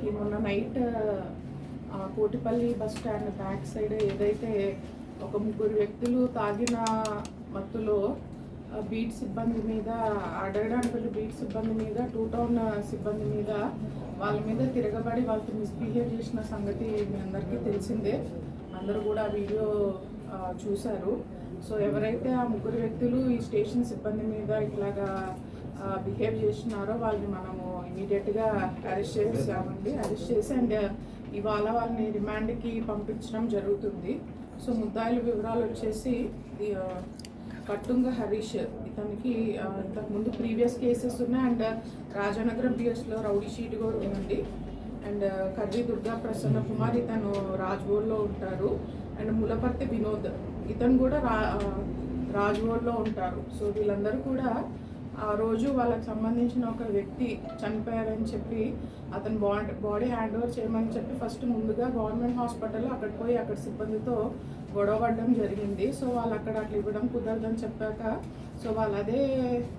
మనకి మొన్న night Kotipalli bus stand back side ఏదైతే ఒక ముగ్గురు వ్యక్తులు తాగిన మత్తులో బీట్ సిబ్బంది మీద అడగడానికి వెళ్ళి బీట్ సిబ్బంది మీద టూ టౌన్ సిబ్బంది మీద వాళ్ళ మీద తిరగబడి వాళ్ళతో మిస్బిహేవ్ చేసిన సంగతి మీ అందరికీ తెలిసిందే. అందరూ కూడా ఆ వీడియో చూశారు. సో ఎవరైతే ఆ ముగ్గురు వ్యక్తులు ఈ స్టేషన్ సిబ్బంది మీద ఇట్లాగా బిహేవ్ చేస్తున్నారో వాళ్ళని మనము ఇమీడియట్గా అరెస్ట్ చేసామండి అరెస్ట్ చేసి అండ్ uh, ఇవాళ వాళ్ళని రిమాండ్కి పంపించడం జరుగుతుంది. సో ముద్దాయిల వివరాలు వచ్చేసి కట్టుంగ హరీష్ ఇతనికి ఇంతకుముందు ప్రీవియస్ కేసెస్ ఉన్నాయి. అండ్ uh, రాజానగరం పిఎస్లో రౌడీ షీట్ కూడా ఉందండి. అండ్ uh, కర్రీ దుర్గా ప్రసన్న కుమార్ ఇతను రాజ్గోడ్లో ఉంటారు. అండ్ ములపర్తి వినోద్ ఇతను కూడా రా రాజ్గోడ్లో ఉంటారు. సో వీళ్ళందరూ కూడా ఆ రోజు వాళ్ళకి సంబంధించిన ఒక వ్యక్తి చనిపోయారని చెప్పి అతను బాడీ బాడీ హ్యాండ్ ఓవర్ చేయమని చెప్పి ఫస్ట్ ముందుగా గవర్నమెంట్ హాస్పిటల్లో అక్కడ పోయి అక్కడ సిబ్బందితో గొడవ పడడం జరిగింది. సో వాళ్ళు అక్కడ అట్లా ఇవ్వడం కుదరదని చెప్పాక సో వాళ్ళు అదే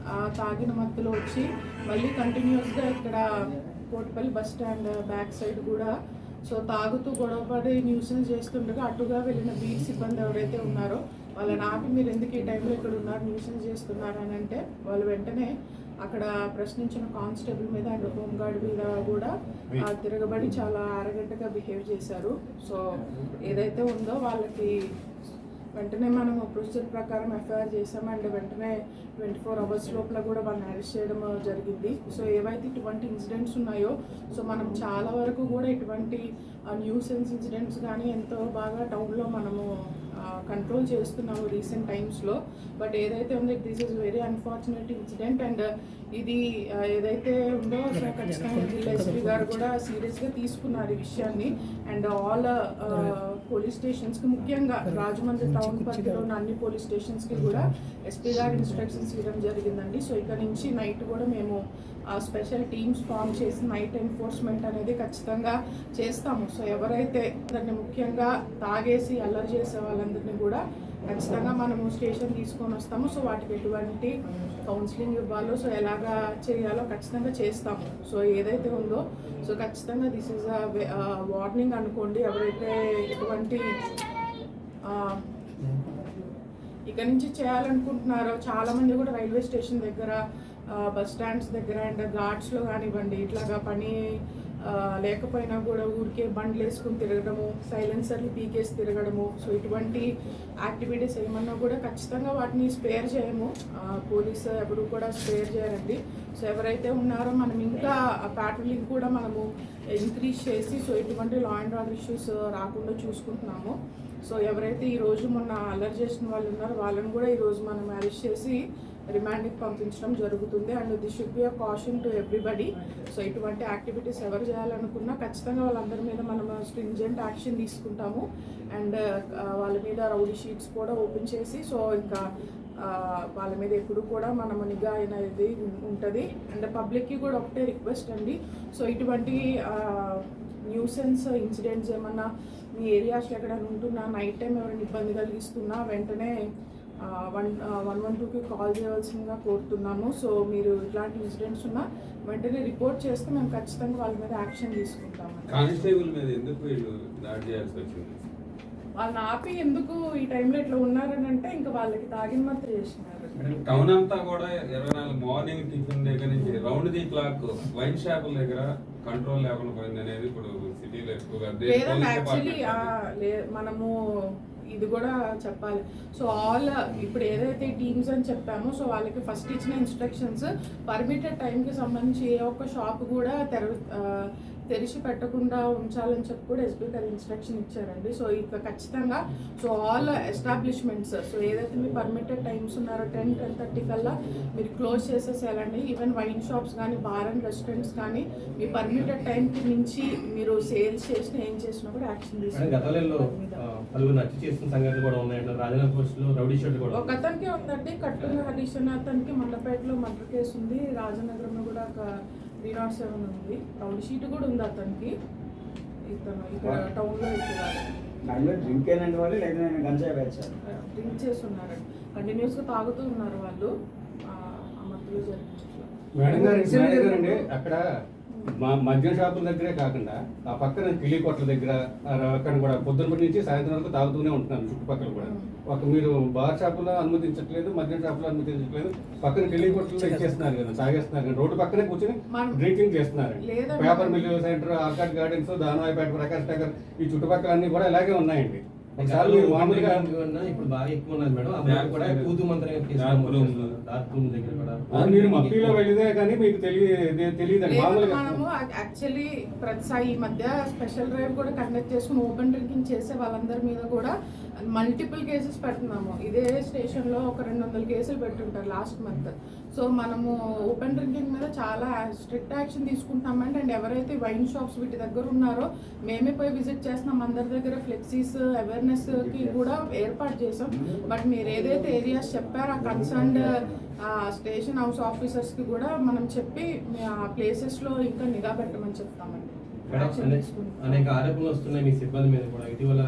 ఆ తాగిన మత్తులో వచ్చి మళ్ళీ కంటిన్యూస్గా ఇక్కడ Kotipalli bus stand back side కూడా సో తాగుతూ గొడవపడి న్యూసెన్స్ చేస్తుండగా అటుగా వెళ్ళిన బీట్ సిబ్బంది ఎవరైతే ఉన్నారో వాళ్ళని ఆపి మీరు ఎందుకు ఈ టైంలో ఇక్కడ ఉన్నారు న్యూసెన్స్ చేస్తున్నారు అని అంటే వాళ్ళు వెంటనే అక్కడ ప్రశ్నించిన కానిస్టేబుల్ మీద అండ్ హోంగార్డ్ మీద కూడా తిరగబడి చాలా అరగంటగా బిహేవ్ చేశారు. సో ఏదైతే ఉందో వాళ్ళకి వెంటనే మనం ప్రొసీజర్ ప్రకారం ఎఫ్ఐఆర్ చేసాం అండ్ వెంటనే ట్వంటీ ఫోర్ అవర్స్ లోపల కూడా వాళ్ళని అరెస్ట్ చేయడం జరిగింది. సో ఏవైతే ఇటువంటి ఇన్సిడెంట్స్ ఉన్నాయో సో మనం చాలా వరకు కూడా ఇటువంటి న్యూసెన్స్ ఇన్సిడెంట్స్ కానీ ఎంతో బాగా టౌన్లో మనము కంట్రోల్ చేస్తున్నాము రీసెంట్ టైమ్స్లో బట్ ఏదైతే ఉందో this is very unfortunate incident and ఇది ఏదైతే ఉందో సో ఖచ్చితంగా జిల్లా ఎస్పీ గారు కూడా సీరియస్గా తీసుకున్నారు ఈ విషయాన్ని. అండ్ ఆల్ పోలీస్ స్టేషన్స్కి ముఖ్యంగా రాజమండ్రి టౌన్ పరిధిలో ఉన్న అన్ని పోలీస్ స్టేషన్స్కి కూడా ఎస్పీ గారు ఇన్స్ట్రక్షన్స్ ఇవ్వడం జరిగిందండి. సో ఇక్కడ నుంచి నైట్ కూడా మేము స్పెషల్ టీమ్స్ ఫామ్ చేసి నైట్ ఎన్ఫోర్స్మెంట్ అనేది ఖచ్చితంగా చేస్తాము. సో ఎవరైతే దాన్ని ముఖ్యంగా తాగేసి అల్లరి చేసే వాళ్ళందరినీ కూడా ఖచ్చితంగా మనము స్టేషన్ తీసుకొని వస్తాము. సో వాటికి ఎటువంటి కౌన్సిలింగ్ ఇవ్వాలో సో ఎలాగా చేయాలో ఖచ్చితంగా చేస్తాము. సో ఏదైతే ఉందో సో ఖచ్చితంగా దిస్ ఇస్ వార్నింగ్ అనుకోండి. ఎవరైతే ఎటువంటి ఇక్కడ ఇక నుంచి చేయాలనుకుంటున్నారో చాలా మంది కూడా రైల్వే స్టేషన్ దగ్గర బస్ స్టాండ్స్ దగ్గర అండ్ ఘాట్స్లో కానివ్వండి ఇట్లాగా పని లేకపోయినా కూడా ఊరికే బండ్లు వేసుకుని తిరగడము సైలెన్సర్లు పీకేసి తిరగడము. సో ఇటువంటి యాక్టివిటీస్ ఏమన్నా కూడా ఖచ్చితంగా వాటిని స్పేర్ చేయము. పోలీస్ ఎవరు కూడా స్పేర్ చేయరండి. సో ఎవరైతే ఉన్నారో మనం ఇంకా ప్యాట్రోలింగ్ కూడా మనము ఇంక్రీజ్ చేసి సో ఇటువంటి లా అండ్ ఆర్డర్ ఇష్యూస్ రాకుండా చూసుకుంటున్నాము. సో ఎవరైతే ఈ రోజు మొన్న అలర్ట్ చేసిన వాళ్ళు ఉన్నారో వాళ్ళని కూడా ఈరోజు మనం అరెస్ట్ చేసి రిమాండ్కి పంపించడం జరుగుతుంది. And this should be a caution to everybody. So ఇటువంటి యాక్టివిటీస్ ఎవరు చేయాలనుకున్నా ఖచ్చితంగా వాళ్ళందరి మీద మనం స్ట్రింజెంట్ యాక్షన్ తీసుకుంటాము. అండ్ వాళ్ళ మీద రౌడీ షీట్స్ కూడా ఓపెన్ చేసి సో ఇంకా వాళ్ళ మీద ఎప్పుడు కూడా మనము నిఘా అనేది ఉంటుంది. అండ్ పబ్లిక్కి కూడా ఒకటే రిక్వెస్ట్ అండి. సో ఇటువంటి న్యూసెన్స్ ఇన్సిడెంట్స్ ఏమన్నా మీ ఏరియాస్లో ఎక్కడైనా ఉంటున్నా నైట్ టైం ఎవరైనా ఇబ్బంది కలిగిస్తున్నా వెంటనే వన్ వన్ వన్ టూకి కాల్ చేయవలసిందిగా కోరుతున్నాము. సో మీరు ఇట్లాంటి ఇన్సిడెంట్స్ ఉన్నా వెంటనే రిపోర్ట్ చేస్తే మేము ఖచ్చితంగా వాళ్ళ మీద యాక్షన్ తీసుకుంటాము కానిస్టేబుల్ మీద ఎందుకు వీళ్ళు దాడి చేయాల్సి వచ్చింది? వాళ్ళని ఆపి ఎందుకు ఈ టైంలో ఇట్లా ఉన్నారని అంటే ఇంకా వాళ్ళకి తాగిన మాత్రం చేసినారు. టౌన్ అంతా కూడా ఇరవై నాలుగు మార్నింగ్ టిఫిన్ దగ్గర నుంచి రౌండ్ ది క్లాక్ వైన్ షాపుల దగ్గర కంట్రోల్ లేకుండా పోయింది అనేది ఇప్పుడు సిటీలో ఎక్కువగా మనము ఇది కూడా చెప్పాలి. సో ఆల్ ఇప్పుడు ఏదైతే టీమ్స్ అని చెప్పామో సో వాళ్ళకి ఫస్ట్ ఇచ్చిన ఇన్స్ట్రక్షన్స్ పర్మిటెడ్ టైంకి సంబంధించి ఏ ఒక్క షాప్ కూడా తెర తెరిచి పెట్టకుండా ఉంచాలని చెప్పి కూడా ఎస్బీ గారు ఇన్స్ట్రక్షన్ ఇచ్చారండి. సో ఇక ఖచ్చితంగా సో ఆల్ ఎస్టాబ్లిష్మెంట్స్ సో ఏదైతే మీ పర్మిటెడ్ టైమ్స్ ఉన్నారో టెన్ టెన్ థర్టీ కల్లా మీరు క్లోజ్ చేసేసేయాలండి. ఈవెన్ వైన్ షాప్స్ కానీ బార్ అండ్ రెస్టారెంట్స్ కానీ మీ పర్మిటెడ్ టైంకి మించి మీరు సేల్స్ చేసినా ఏం చేసినా కూడా యాక్షన్ కూడా ఒక అతనికి ఉందండి. కట్టున్న హరీష్ అతనికి మండపేటలో మర్డర్ కేసు ఉంది. రాజనగరంలో కూడా ఒక త్రీ నాట్ సెవెన్ ఉంది. రౌండ్ షీట్ కూడా ఉంది అతనికి. ఇతను ఇక్కడ టౌన్లో ఇక్కడ డ్రింక్ అయినండి వాళ్ళు లేదా గంజాయి వేచాను డ్రింక్ చేస్తున్నారండి. కంటిన్యూస్గా తాగుతూ ఉన్నారు వాళ్ళు. ఆ, మధ్యలో జరిగింది. మేడం గారు అక్కడ మా మద్యం షాపుల దగ్గరే కాకుండా ఆ పక్కన కిలి కొట్ల దగ్గర అక్కడ కూడా పొద్దున్న నుంచి సాయంత్రం వరకు తాగుతూనే ఉంటున్నాను చుట్టుపక్కల కూడా. ఒక మీరు బార్ షాపులో అనుమతించట్లేదు మద్యం షాపులో అనుమతించట్లేదు పక్కన కిలి కొట్లు ఇచ్చేస్తున్నారు కదా తాగేస్తున్నారు కదా. రోడ్డు పక్కనే కూర్చొని డ్రింకింగ్ చేస్తున్నారు. Paper mill centre arcade gardens Danavaipeta Prakash Nagar ఈ చుట్టుపక్కల అన్ని కూడా ఇలాగే ఉన్నాయండి. ఒకసారి మీరు మామూలుగా ఇప్పుడు బాగా ఎక్కువ ఉన్నది మేడం. అమ్మాయి కూడా కూతు మంత్రంగా కేసు డార్క్ నమోదు రూమ్. చేస్తున్నారు. డార్క్ రూమ్ దగ్గర కూడా. ఆ, మీరు మప్పీలో వెళితే కానీ మీకు తెలియదు మామూలుగా. మనము యాక్చువల్లీ ప్రతిసారి ఈ మధ్య స్పెషల్ డ్రైవ్ కూడా కండక్ట్ చేసుకుని ఓపెన్ డ్రింకింగ్ చేసే వాళ్ళందరి మీద కూడా మల్టిపుల్ కేసెస్ పెడుతున్నాము. ఇదే స్టేషన్లో ఒక రెండు వందల కేసులు పెట్టుంటారు లాస్ట్ మంత్. సో మనము ఓపెన్ డ్రింకింగ్ మీద చాలా స్ట్రిక్ట్ యాక్షన్ తీసుకుంటామండి అండ్ ఎవరైతే వైన్ షాప్స్ వీటి దగ్గర ఉన్నారో మేమే పోయి విజిట్ చేస్తున్నాం. అందరి దగ్గర ఫ్లెక్సీస్ అవేర్నెస్కి కూడా ఏర్పాటు చేసాం బట్ మీరు ఏదైతే ఏరియాస్ చెప్పారో ఆ కన్సర్న్డ్ స్టేషన్ హౌస్ ఆఫీసర్స్కి కూడా మనం చెప్పి ఆ ప్లేసెస్లో ఇంకా నిఘా పెట్టమని చెప్తామండి. అనేక ఆరోపణలు వస్తున్నాయి మీ సిబ్బంది మీద కూడా. ఇటీవల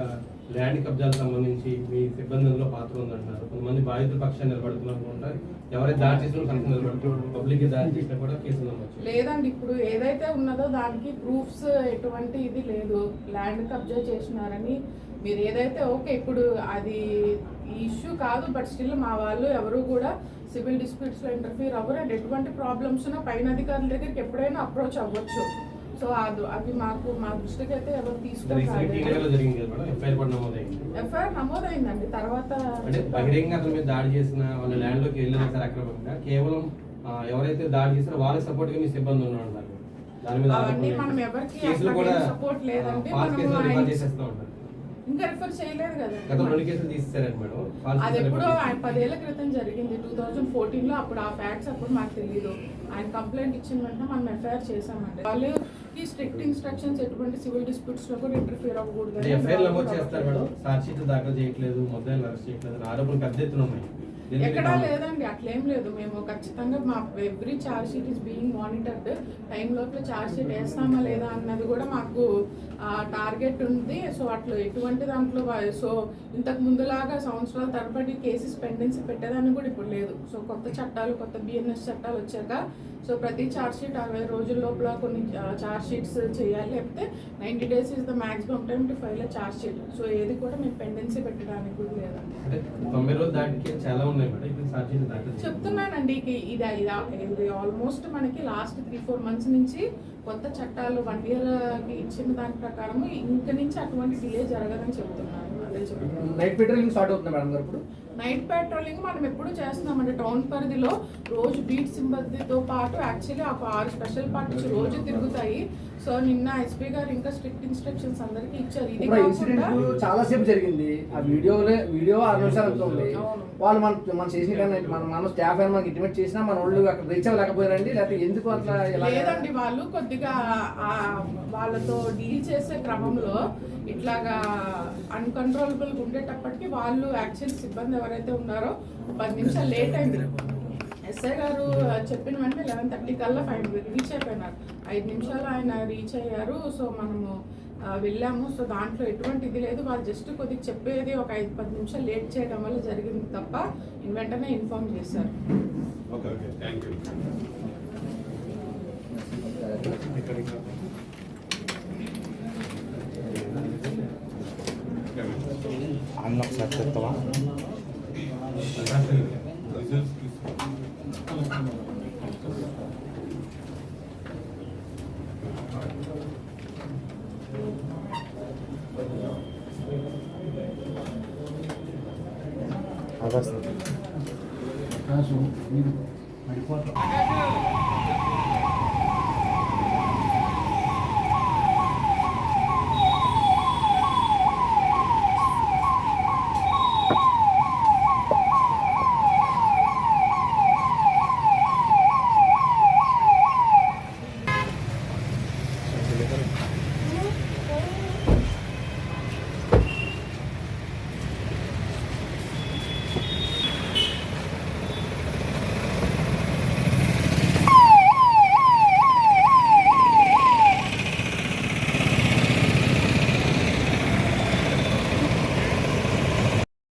ల్యాండ్ కబ్జాలకు సంబంధించి మీ సిబ్బందిలో పాత్ర ఉందంటున్నారు కొంతమంది బాధితుల పక్షాన్ని నిలబడుతున్నారు ఎవరైతే దాడి చేసిన కనుక నిలబడుతున్నారు పబ్లిక్ దాడి చేసినా కూడా కేసు నమ్మచ్చు లేదండి ఇప్పుడు ఏదైతే ఉన్నదో దానికి ప్రూఫ్స్ ఎటువంటి ఇది లేదు. ల్యాండ్ కబ్జా చేసినారని మీరు ఏదైతే ఓకే ఇప్పుడు అది ఇష్యూ కాదు బట్ స్టిల్ మా వాళ్ళు ఎవరు కూడా సివిల్ డిస్ప్యూట్స్లో ఇంటర్ఫీర్ అవ్వరు అండ్ ఎటువంటి ప్రాబ్లమ్స్ పైన అధికారుల దగ్గరికి ఎప్పుడైనా అప్రోచ్ అవ్వచ్చు. సో అవి మాకు మా దృష్టికి అయితే ఎవరు మేడం? ఎఫ్ఐఆర్ నమోదైందండి. తర్వాత అంటే బహిరంగ అతని మీద దాడి చేసిన వాళ్ళ ల్యాండ్లోకి వెళ్ళిన సరే అక్రమంగా కేవలం ఎవరైతే దాడి చేస్తారో వాళ్ళకి సపోర్ట్గా మీ సిబ్బంది ఉన్నారు అన్నారు దాని మీద అవన్నీ మనం? ఎవరికి చేసేస్తూ ఉంటారు. ఇంకా రిఫర్ చేయలేదు కదా అది ఎప్పుడో ఆయన పదేళ్ళ క్రితం జరిగింది. టూ థౌజండ్ ఫోర్టీన్లో అప్పుడు ఆ ఫ్యాక్ట్స్ అప్పుడు మాకు తెలియదు ఆయన కంప్లైంట్ ఇచ్చిన వెంటనే మనం ఎఫ్ఐఆర్ చేసామండి వాళ్ళకి స్ట్రిక్ట్ ఇన్స్ట్రక్షన్స్ ఎటువంటి సివిల్ డిస్ప్యూట్స్లో కూడా ఇంటర్ఫియర్ అవ్వకూడదు ఎఫ్ఐఆర్ నమోదు చేస్తారు మేడం. చార్జ్ షీట్ దాఖలు చేయట్లేదు ముద్దాయిలు అరెస్ట్ చేయట్లేదు ఆరోపణలు పెద్ద ఎత్తున ఉన్నాయి. ఎక్కడా లేదండి అట్లేం లేదు. మేము ఖచ్చితంగా మా every charge sheet is being monitored time లోపల ఛార్జ్ షీట్ వేస్తామా లేదా అన్నది కూడా మాకు టార్గెట్ ఉంది. సో అట్లా ఎటువంటి దాంట్లో సో ఇంతకు ముందులాగా సంవత్సరాల తరబడి కేసెస్ పెండెన్సీ పెట్టేదాన్ని కూడా ఇప్పుడు లేదు. సో కొత్త చట్టాలు కొత్త బిఎన్ఎస్ చట్టాలు వచ్చాక సో ప్రతి ఛార్జ్ షీట్ అరవై రోజుల లోపల కొన్ని ఛార్జ్ షీట్స్ చేయాలి లేకపోతే ninety days is the maximum time to file charge sheet so ఏది కూడా మేము పెండెన్సీ పెట్టడానికి కూడా లేదండి. దాటికి చాలా ఉన్నాయి. చెప్తున్నానండి ఇది ఇది. ఇది ఆల్మోస్ట్ మనకి లాస్ట్ త్రీ ఫోర్ మంత్స్ నుంచి కొత్త చట్టాలు వన్ ఇయర్ ఇచ్చిన దాని ప్రకారం ఇంక నుంచి అటువంటి డిలే జరగదని చెప్తున్నాను నైట్ పెట్రోలింగ్ స్టార్ట్ అవుతుంది మేడం గారు ఇప్పుడు? నైట్ పెట్రోలింగ్ మనం ఎప్పుడు చేస్తున్నామంటే టౌన్ పరిధిలో రోజు బీట్ సిబ్బందితో పాటు యాక్చువల్లీ ఒక ఆరు స్పెషల్ పార్టీస్ రోజు తిరుగుతాయి. సో నిన్న ఎస్పీ గారు ఇంకా స్ట్రిక్ట్ ఇన్స్ట్రక్షన్స్ అందరికీ ఇచ్చారు. ఇది ఇన్సిడెంట్ చాలా సేపు జరిగింది. ఆ వీడియోలో వీడియో ఆరు నిమిషాలు అవుతుంది. వాళ్ళు మన మన చేసిన కానీ మన మన స్టాఫ్ మనకి ఇంటిమేట్ చేసినా మన వాళ్ళు అక్కడ రీచ్ అవ్వలేకపోయారండి. లేకపోతే ఎందుకు అట్లా లేదండి వాళ్ళు కొద్దిగా ఆ వాళ్ళతో డీల్ చేసే క్రమంలో ఇట్లాగా అన్కంట్రోలబుల్ ఉండేటప్పటికి వాళ్ళు యాక్చువల్ సిబ్బంది ఎవరైతే ఉన్నారో పది నిమిషాలు లేట్ అయింది. ఎస్ఐ గారు చెప్పిన వెంటనే లెవెన్ థర్టీ కల్లా ఫైవ్ రీచ్ అయిపోయినారు. ఐదు నిమిషాలు ఆయన రీచ్ అయ్యారు. సో మనము వెళ్ళాము. సో దాంట్లో ఎటువంటి ఇది లేదు. వాళ్ళు జస్ట్ కొద్దిగా చెప్పేది ఒక ఐదు పది నిమిషాలు లేట్ చేయడం వల్ల జరిగింది తప్ప వెంటనే ఇన్ఫార్మ్ చేశారు. ఓకే ఓకే థ్యాంక్ యూ అన్న ఒకసారి చెప్తావా రిజల్ట్స్ తీసుకో అదే మీరు